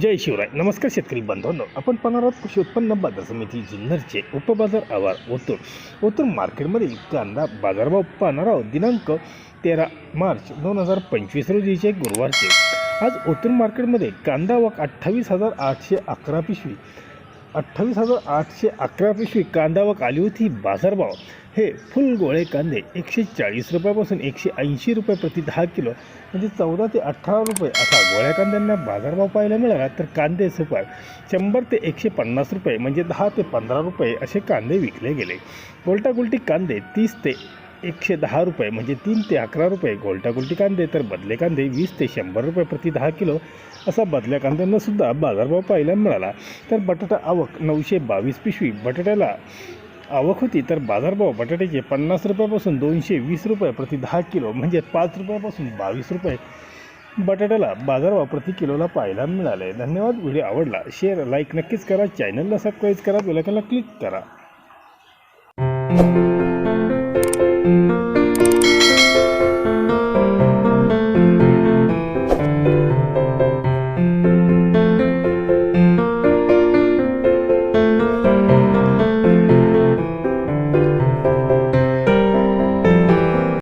जय शिवराय. नमस्कार शेतकरी बांधवांनो आपण पाहणार आहोत कृषी उत्पन्न बाजार समिती जुन्नरचे उपबाजार आवार ओतूर ओतूर मार्केटमधील कांदा बाजारभाव पाहणार आहोत. दिनांक तेरा मार्च दोन हजार पंचवीस रोजीचे गुरुवारचे. आज ओतूर मार्केटमध्ये कांदा वाक अठ्ठावीस हजार आठशे अकरा पिशवी. अठ्ठावीस हजार आठशे अकरा पिशवी कांदा व आली होती बाजारभाव. हे फुल गोळे कांदे एकशे चाळीस रुपयापासून एकशे ऐंशी रुपये प्रति दहा किलो म्हणजे चौदा ते अठरा रुपये. असा गोळ्या कांद्यांना बाजारभाव पाहायला मिळाला तर कांदे सुपर शंभर ते एकशे पन्नास रुपये म्हणजे दहा ते पंधरा रुपये असे कांदे विकले गेले. गोलटागुलटी कांदे तीस ते एकशे दहा रुपये म्हणजे तीन ते अकरा रुपये. गोलटागुलटी कांदे तर बदले कांदे वीस ते शंभर रुपये प्रति दहा किलो. असा बदल्या कांद्यांनासुद्धा बाजारभाव पाहायला मिळाला. तर बटाटा आवक नऊशे बावीस पिशवी. बटाट्याला आवक होती तर बाजारभाव बटाट्याचे पन्नास रुपयापासून दोनशे वीस रुपये प्रति दहा किलो म्हणजे पाच रुपयापासून बावीस रुपये. बटाट्याला बाजारभाव प्रति किलोला पाहायला मिळाले. धन्यवाद. व्हिडिओ आवडला शेअर लाईक नक्कीच करा. चॅनलला सबस्क्राईब करा. बेलायकनला क्लिक करा.